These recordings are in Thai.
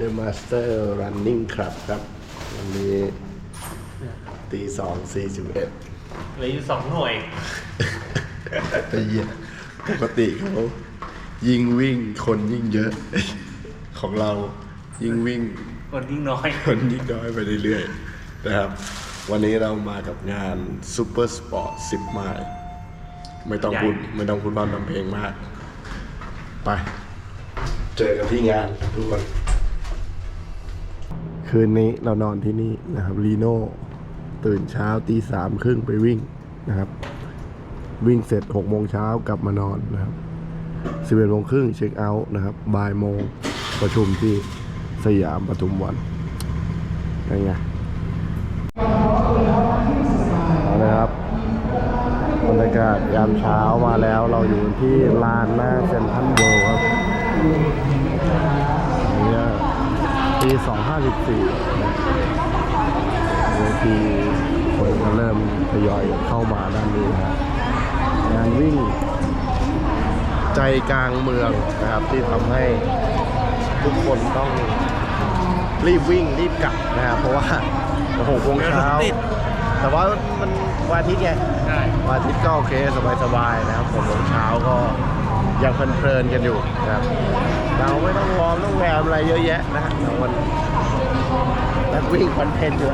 The Master Running Club ครับวันนี้ตีสองสี่สิบเอ็ดเหลืออยู่สองหน่วย ไอ้เหี้ยปกติเขายิ่งวิ่งคนยิ่งเยอะ ของเรายิ่งวิ่งคนยิ่งน้อย คนยิ่งน้อยไปเรื่อยๆนะครับ วันนี้เรามากับงานซูเปอร์สปอร์ต10ไมล์ไม่ต้องพูดใหญ่ไม่ต้องพูดบ้านทำเพลงมาก ไป เจอกันที่งานทุกคน คืนนี้เรานอนที่นี่นะครับรีโน่ตื่นเช้าตีสามครึ่งไปวิ่งนะครับ วิ่งเสร็จหกโมงเช้ากลับมานอนนะครับสิบเอ็ดโมงครึ่งเช็คเอาท์นะครับบ่ายโมงประชุมที่สยามปทุมวันยังไงเอาเลยครับบรรยากาศยามเช้ามาแล้วเราอยู่ที่ลานหน้าเซ็นทรัลเวิลด์ครับ ปี 254เวทีคนก็เริ่มทยอยเข้ามาด้านนี้นะครับงานวิ่งใจกลางเมืองนะครับที่ทำให้ทุกคนต้องรีบวิ่งรีบกลับนะครับเพราะว่าหกโมงเช้าติดแต่ว่ามันวันอาทิตย์ไงใช่วันอาทิตย์ก็โอเคสบายๆนะครับหกโมงเช้าก็ยังเพลินๆกันอยู่นะครับ เราไม่ต้องวอร์มต้องแวมอะไรเยอะแยะนะฮะเรามันนักวิ่งคอนเทนต์อยู่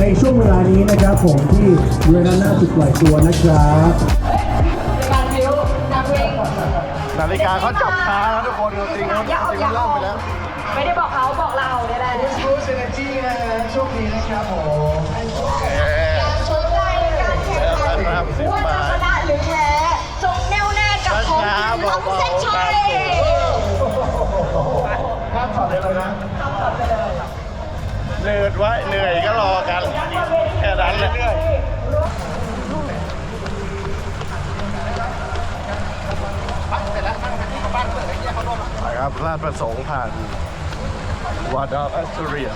ในช่วงเวลานี้นะครับผมที่เวลาหน้าจุดปล่อยตัวนะครับ กาเขาจับช้าแล้วทุกคนจริงๆเขาจริงๆเขาเล่าไปแล้วไม่ได้บอกเขาบอกเราเนี่ยแหละ Boost Energy นะฮะช่วงนี้นะครับผมการชนใจการแข่งขันว่าจะชนะหรือแพ้จงแน่วแน่กับผมช้าๆหลังเบาๆเส้นชัยข้ามถอดเลยเลยนะเหนื่อยไว้เหนื่อยก็รอกัน แค่นั้นแหละ ครับลาดประสงค์ผ่านวาดาอัสเรีย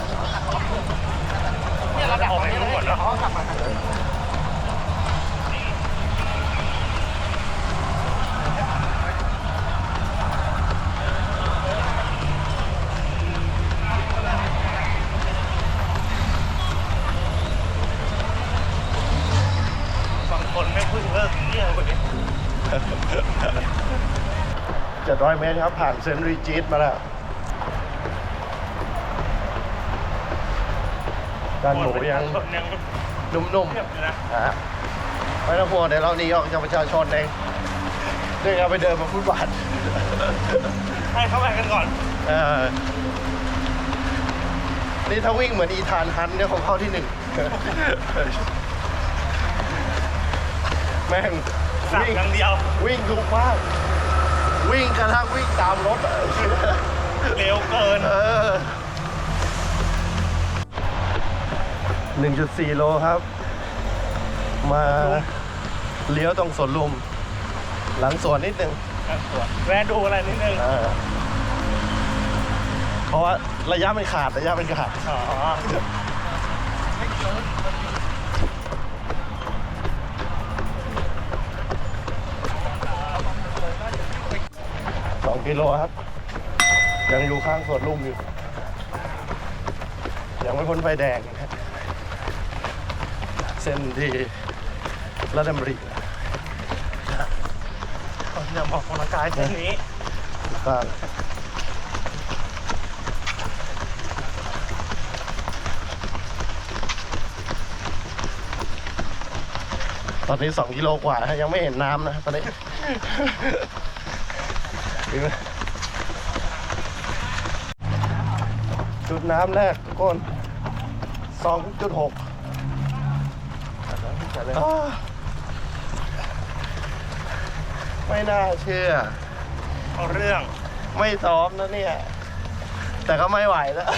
บางคนไม่พึ่งเลิกเที่ยวเลย จะร้อยเมตรครับ ผ่านเซนต์รีจิตมาแล้วด้านหนูยังนุ่มๆนะไม่ต้องห่วงเดี๋ยวเราหนี่ยออกจากประชาชนเองเดี๋ยวเราไปเดินมาพูดบาทให้เข้าไปกันก่อนนี่ถ้าวิ่งเหมือนอีธานฮันเนี่ยของเข้าที่หนึ่งแม่งวิ่งอย่างเดียว วิ่งลุกมาก วิ่งกระทั่งวิ่งตามรถอะเร็วเกินเออหนึ่งจุดสี่โลครับ มาเลี้ยวตรงสวนลุม หลังสวนนิดนึงแวะดูอะไรนิดนึง เออเพราะว่าระยะมันขาดระยะมันขาด อ๋อ กิโลครับ ยังอยู่ข้างสวนลุมอยู่ ยังไม่พ้นไฟแดงนะฮะเส้นที่รัดมรีอย่าบอกกำลังกายเส้นนี้ก็ตอนนี้สองกิโลกว่าฮะยังไม่เห็นน้ำนะตอนนี้ เห็นไหมจุดน้ำแรกทุกคนสองจุดหกไม่น่าเชื่อ เอาเรื่องไม่ซ้อมนะเนี่ย แต่ก็ไม่ไหวแล้ว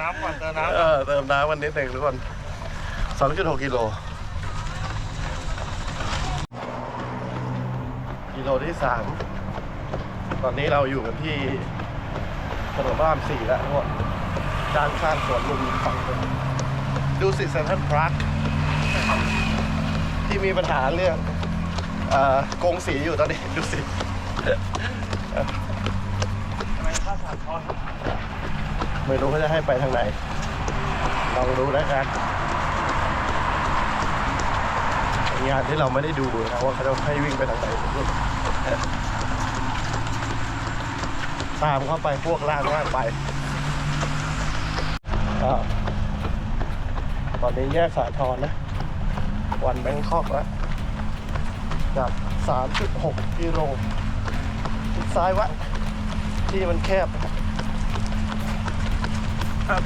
น้ำก่อนเติมน้เออเติมน้ำวันนิดหนึ่งทุกคนสองจุดหกกิโล กิโลที่สาม ตอนนี้เราอยู่กันที่ถนนพระรามสี่แล้วทุกคนด้านข้างสวนลุมฝั่งดูสิเซนทรัลพาร์คที่มีปัญหาเรื่องเอ่อกงสีอยู่ตอนนี้ดูสิไมข้าวสารทอดไม่รู้เขาจะให้ไปทางไหน ลองดูแล้วกันงานที่เราไม่ได้ดูนะว่าเขาจะให้วิ่งไปทางไหน ตามเข้าไปพวกล่างล่างไปตอนนี้แยกสาทรนะ วันแบงคอกแล้วจาก 3.6กิโลชิดซ้ายวะที่มันแคบครับ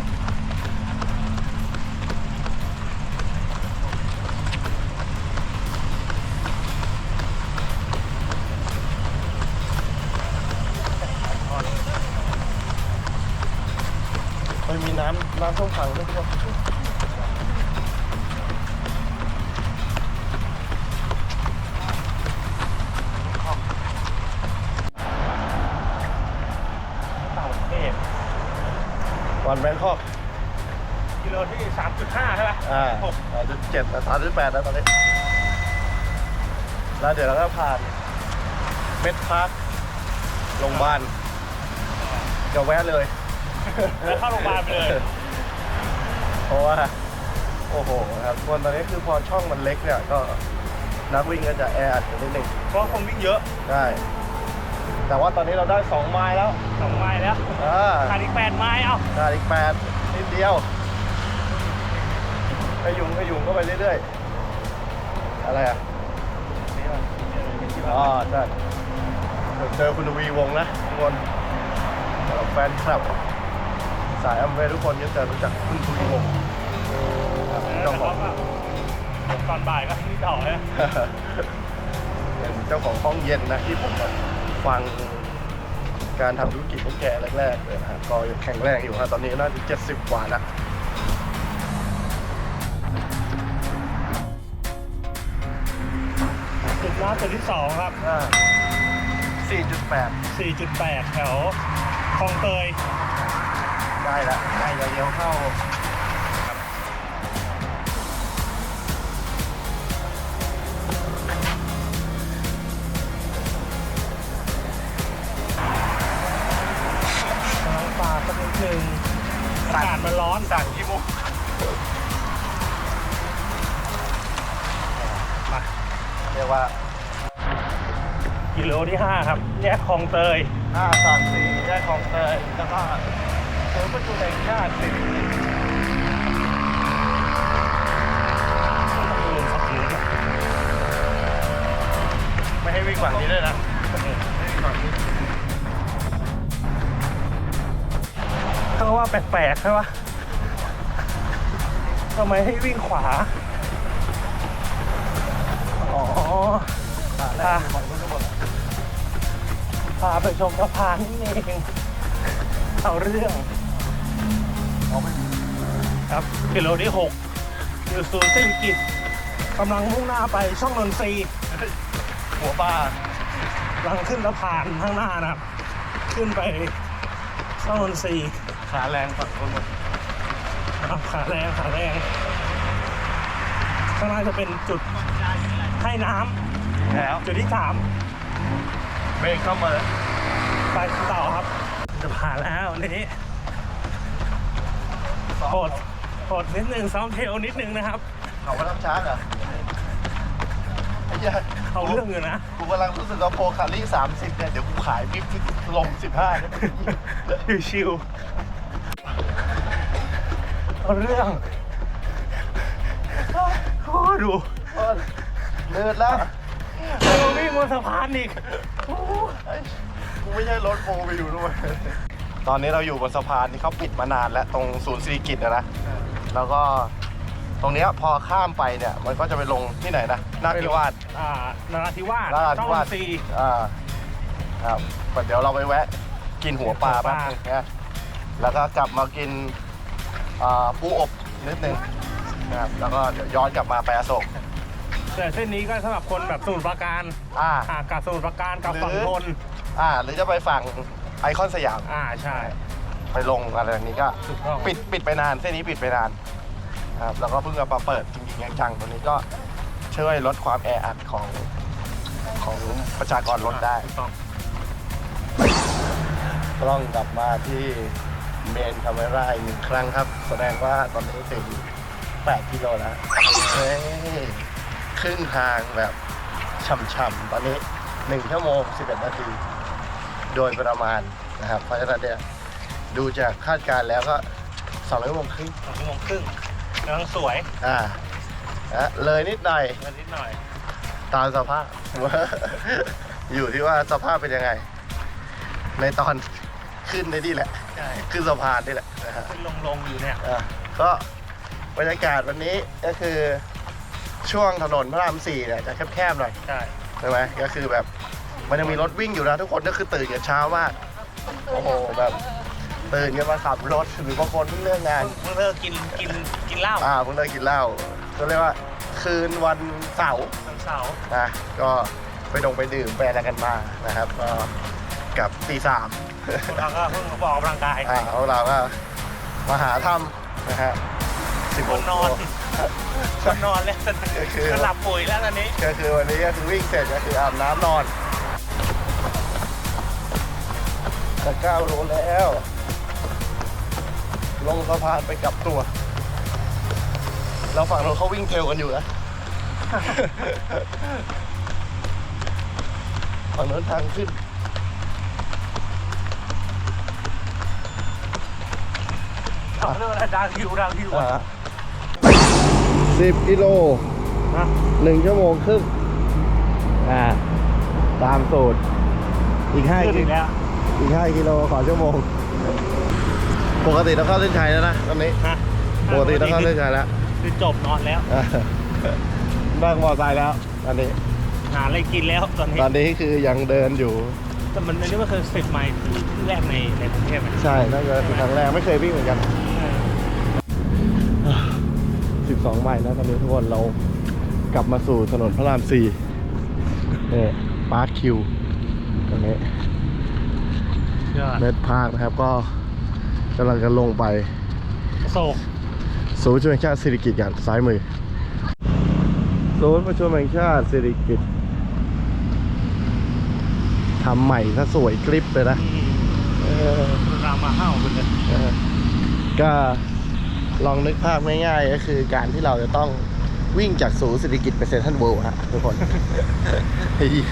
น้ำน้ำท่วมขังด้วยครับเต่าเทพวันแบงคอกกิโลที่ 3.5 ใช่ไหมอ่าหกสามจุดเจ็ดสามจุดแปดแล้วตอนนี้ แล้วเดี๋ยวเราก็ผ่านเม็ดพาร์คโรงพยาบาลจะแวะเลย แล้วเข้าโรงพยาบาลไปเลยเพ ราะว่า โอ้โหครับคนตอนนี้คือพอช่องมันเล็กเนี่ยก็นักวิ่งก็จะแออัดกันนิดหนึ่งเพราะคนวิ่งเยอะใช่แต่ว่าตอนนี้เราได้สองไมล์แล้วสองไมล์แล้วอ่าขาดอีก8ไมล์เอ้าขาดอีกแปดนิดเดียวขยุงขยุงเข้าไปเรื่อยๆ อะไรอะอ๋อใช่เดี๋ยวเจอคุณทวีวงศ์นะทุกคนสำหรับแฟนคลับ สายอัมเวทุกคนก็จะรู้จักคุณทวีวงศ์ครับแต่เจ้าของตอนบ่ายก็ที่ต่อเลยเป็นเจ้าของห้องเย็นนะที่ผมฟังการทำธุรกิจของแกแรกๆเลยนะฮะก็ยังแข็งแรงอยู่ฮะตอนนี้น่าจะเจ็ดสิบกว่าแล้วจุดน้ำจุดที่2ครับสี่จุดแปด4.8 แถวคลองเตย ได้แล้วได้จะเลี้ยวเข้ากำลังปาดสักนิดนึงอากาศมันร้อนสั่งที่มุกมาเรียกว่า กิโลที่ 5 ครับ แยกคลองเตยห้าสามสี่แยกคลองเตยแล้วก็ เสริมประจุแห่งชาติสิบไม่ให้วิ่งฝั่งนี้ด้วยนะไม่ให้วิ่งฝั่งนี้เขาว่าแปลกๆใช่ปะทำไมให้วิ่งขวา อ๋อขาพาไปชมสะพานนี่เอง เอาเรื่อง ครับกิโลที่6อยู่ศูนย์เศรษฐกิจกำลังมุ่งหน้าไปช่องนนทรีย์หัวปลากำลังขึ้นสะพานข้างหน้านะครับ ขึ้นไปช่องนนทรีย์ขาแรงฝั่งคนหมดอะขาแรงขาแรงข้างหน้าจะเป็นจุดให้น้ำแล้วจุดที่3เบรกเข้ามาเลยไปต่อครับ จะผ่านแล้วนี้ โหดโหดนิดนึงซ้อมเทลนิดนึงนะครับ เขาก็รับช้างเหรอไอ้เหี้ยเอาเรื่องอยู่นะ กูกำลังรู้สึกว่าโพคารี่สามสิบเนี่ย เดี๋ยวกูขายบิ๊กที่ลงสิบห้าเนี่ยชิวๆเอาเรื่องโอ้ดูเออเลิศแล้วเราวิ่งบนสะพานอีกโอ้เอ้ยกูไม่ใช่รถโฟไปอยู่ด้วย ตอนนี้เราอยู่บนสะพานที่เขาปิดมานานแล้วตรงศูนย์สิริกิตนะนะแล้วก็ตรงเนี้ยพอข้ามไปเนี่ยมันก็จะไปลงที่ไหนนะนาคนิวาสอ่านราธิวาสนราธิวาสช่องนนทรีย์อ่าครับเดี๋ยวเราไปแวะกินหัวปลาหัวปแป๊บลานึงนะแล้วก็กลับมากินอ่าปูอบนิดนึงนะครับแล้วก็เดี๋ยวย้อนกลับมาไปอโศกแต่เส้นนี้ก็สำหรับคนแบบสมุทรปราการอ่าอ่ากับสมุทรปราการกับหรือฝั่งทนอ่า หรือจะไปฝั่ง ไอคอนสยามอ่าใช่ ไปลงอะไรแบบนี้ก็ถูกต้อง ปิดปิดไปนานเส้นนี้ปิดไปนานนะครับแล้วก็เพิ่งมาเปิดจริงๆจังๆตัวนี้ก็ช่วยลดความแออัดของของประชากรรถได้ ถูกต้องกล้องกลับมาที่เมนคาเมราอีกหนึ่งครั้งครับ แสดงว่าตอนนี้ถึง 8 กิโลแล้วเฮ้ยครึ่งทางแบบช่ำๆตอนนี้ 1 ชั่วโมง 11 นาที โดยประมาณนะครับ เพราะฉะนั้นเนี่ยดูจากคาดการณ์แล้วก็2ชั่วโมงครึ่งสองชั่วโมงครึ่งกำลังสวยอ่านะเลยนิดหน่อยเงินนิดหน่อย ตามสภาพ อยู่ที่ว่าสภาพเป็นยังไง ในตอนขึ้นในนี่แหละ ใช่ขึ้นสะพานนี่แหละนะฮะ ขึ้นลงลงอยู่เนี่ย อะก็บรรยากาศวันนี้ก็คือช่วงถนนพระรามสี่เนี่ยจะแคบๆหน่อยใช่ ใช่ไหมก็คือแบบ มันยังมีรถวิ่งอยู่นะทุกคนก็คือตื่นกันเช้ามากโอ้โหแบบตื่นกันมาขับรถหรือบางคนเพิ่งเลิกงานเพิ่งเลิกกินกินกินเหล้าอ่าเพิ่งเลิกกินเหล้าก็เรียกว่าคืนวันเสาร์วันเสาร์นะก็ไปดงไปดื่มไปอะไรกันมานะครับก็กลับตีสามเราก็เพิ่งมาออกกำลังกายอ่าพวกเราก็มาหาทำนะฮะสิบคนนอนคนนอนแล้วก็คือก็หลับปุ๋ยแล้วตอนนี้ก็คือวันนี้ก็คือวิ่งเสร็จก็คืออาบน้ำนอน จะเก้าโลแล้ว ลงสะพานไปกลับตัวเราฝั่งเราเขาวิ่งเทรลกันอยู่นะ ฝั่งนู้นทางขึ้นเขาเรียกว่าดาวฮิวดาวฮิวสิบกิโลนะหนึ่งชั่วโมงครึ่งอ่า ตามสูตร อีกห้าขึ้นกิอีกโล แล้ว อีกห้ากิโลขอชั่วโมง ปกติต้องเข้าเส้นชัยแล้วนะตอนนี้ฮะปกติต้องเข้าเส้นชัยแล้วคือจบนอนแล้วอ่านั่งมอไซค์แล้วตอนนี้ หาอะไรกินแล้วตอนนี้ตอนนี้คือยังเดินอยู่ แต่มันอันนี้มันคือสิบไมล์ที่แรกในในกรุงเทพไหมใช่นั่นก็เป็นครั้งแรกไม่เคยวิ่งเหมือนกัน12ไมล์แล้วตอนนี้ทุกคนเรากลับมาสู่ถนนพระรามสี่นี่ปาร์คคิวตรงนี้ ยอดเมดพาร์คนะครับก็กำลังจะลงไปโศกศูนย์ประชุมแห่งชาติสิริกิติ์กันซ้ายมือศูนย์ประชุมแห่งชาติสิริกิติ์ทำใหม่ซะสวยกริปเลยนะอืมเออรามาห้าวไปเลยเออก็ลองนึกภาพง่ายๆก็คือการที่เราจะต้องวิ่งจากศูนย์เศรษฐกิจไปเซ็นทรัลเวิลด์ฮะทุกคนเฮีย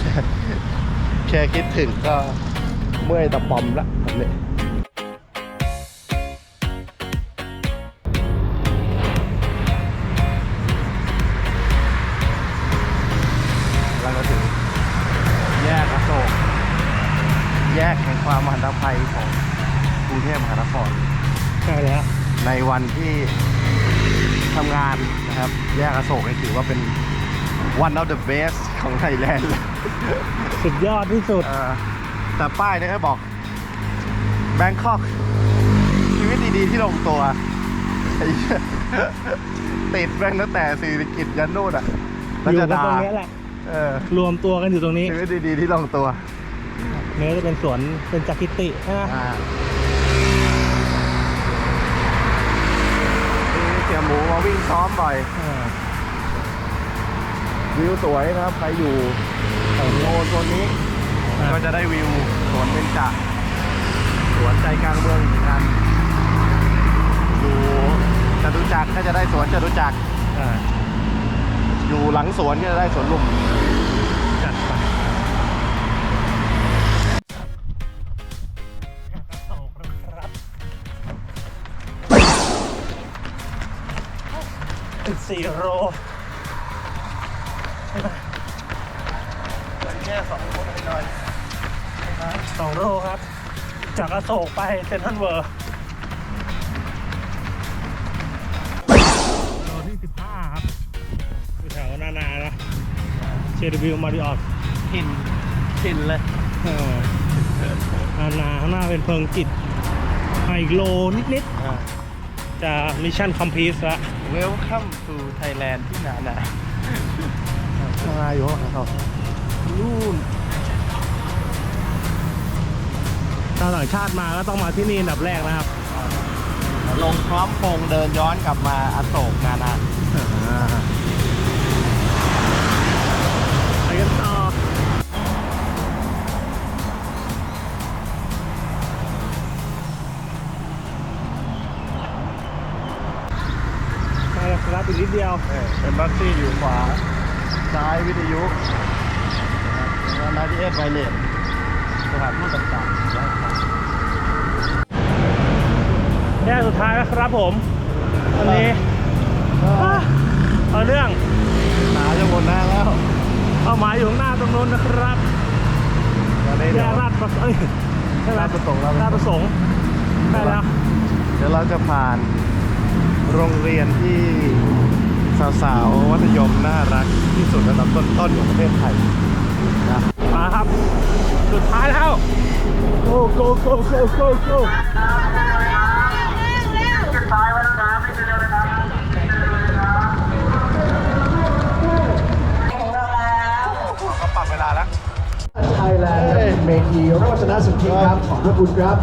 แค่แค่คิดถึงก็ เมื่อยตะปอมละตอนนี้กำลังจะถึงแยกอโศกแยกแห่งความมหันตภัยของกรุงเทพมหานคร ใช่แล้วในวันที่ทำงานนะครับ แยกอโศกนี่ถือว่าเป็น one of the best ของไทยแลนด์ สุดยอดที่สุด เออ แต่ป้ายเนี่ยก็บอก Bangkok ชีวิตดีๆที่ลงตัวไอ้เหี้ยติดแม่งตั้งแต่สิริกิจยันนู่นอะอยู่จะกันดาตรงนี้แหละเออรวมตัวกันอยู่ตรงนี้ชีวิตดีๆที่ลงตัวเนื้อจะเป็นสวนเป็นจักริติใช่ไหมอ่านี่เสียหมูมาวิ่งซ้อมบ่อยอ่าวิวสวยนะครับ ใครอยู่โซนโซนนี้ ก็จะได้วิวสวนเบญจสวนใจกลางเมืองเหมือนกันอยู่จตุจักรก็จะได้สวนจตุจักรอ่าอยู่หลังสวนก็จะได้สวนลุมจัดไปสี่โลแค่สองคนหน่อย สองโลครับ จากอโศกไปเซนทรัลเวิร์โลที่สิบห้าครับอยู่แถวนานานะเชดวิวมาริออสหินหินเลยเออนานาข้างหน้าเป็นเพิงจิตมาอีกโลนิดๆจะมิชชั่นคอมพลีทละเวลคัมทูไทยแลนด์ที่นานานานาอยู่ข้างหลังเขานู่นาวต่างชาติมาก็ต้องมาที่นี่อันดับแรกนะครับ ลงพร้อมพงษ์เดินย้อนกลับมาอโศกนานาไปกันต่อไปแล้วครับอีกนิดเดียวเป็นบัสซี่อยู่ขวา ซ้ายวิทยุนะครับแล้วนาทีเอสไวเลส สถานทูตต่างๆแล้วครับแยกสุดท้ายแล้วครับผมวันนี้อะเอาเรื่องหาจะหมดหน้าแล้วเอาหมายอยู่ข้างหน้าตรงนู้นนะครับตอนนี้แยเดี๋ยวกราชประเอ้ยใช่ไหมราชประสงค์ราชประสงค์ได้แล้วเดี๋ยวเราจะผ่านโรงเรียนที่สาวๆมัธยมน่ารักที่สุดระดับต้นๆของประเทศไทยนะมาครับ สุดท้ายแล้ว go go go go go go เขาปรับเวลาแล้วไทยแลนด์ครับเมธีโรจนสุทธิครับขอบพระคุณครับ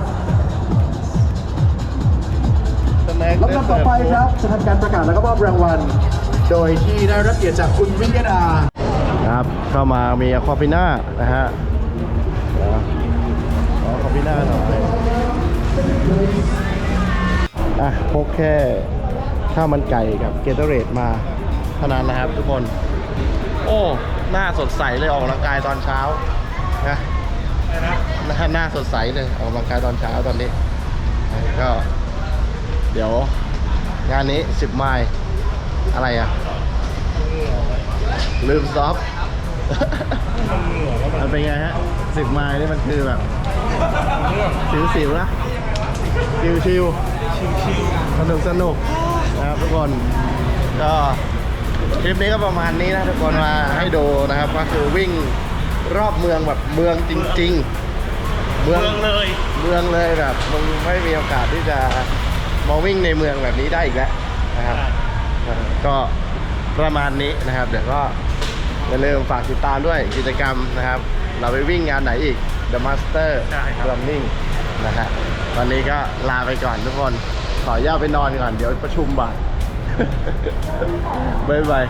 ลำดับต่อไปครับจะทำการประกาศแล้วก็มอบรางวัล โดยที่ได้รับเกียรติจากคุณวิยดาครับเข้ามามีอะควาปิน่านะฮะเดี๋ยว ขออะควาปิน่าหน่อยอะพกแค่ข้าวมันไก่กับเกเตอร์เรตมาเท่านั้นนะครับทุกคน โอ้ หน้าสดใสเลยออกกำลังกายตอนเช้านะหน้าหน้าสดใสเลยออกกำลังกายตอนเช้าตอนนี้ ก็ เดี๋ยว งานนี้ 10 ไมล์อะไรอะ ลืมซอฟมันเป็นไงฮะสิบไมล์นี่มันคือแบบ สิวสิวๆนะชิวชิวสนุกสนุกนะครับทุกคนก็คลิปนี้ก็ประมาณนี้นะทุกคนมาให้ดูนะครับก็คือวิ่งรอบเมืองแบบเมืองจริงๆเมืองเมืองเลยเมืองเลยแบบมึงไม่มีโอกาสที่จะมาวิ่งในเมืองแบบนี้ได้อีกแล้วนะครับ ก็ประมาณนี้นะครับ เดี๋ยวก็อย่าลืมฝากติดตามด้วยกิจกรรมนะครับ เราไปวิ่งงานไหนอีก The Master ใช่ครับ Running นะฮะวันนี้ก็ลาไปก่อนทุกคน ขอย่าไปนอนก่อน เดี๋ยวประชุมบ่าย บ๊ายบาย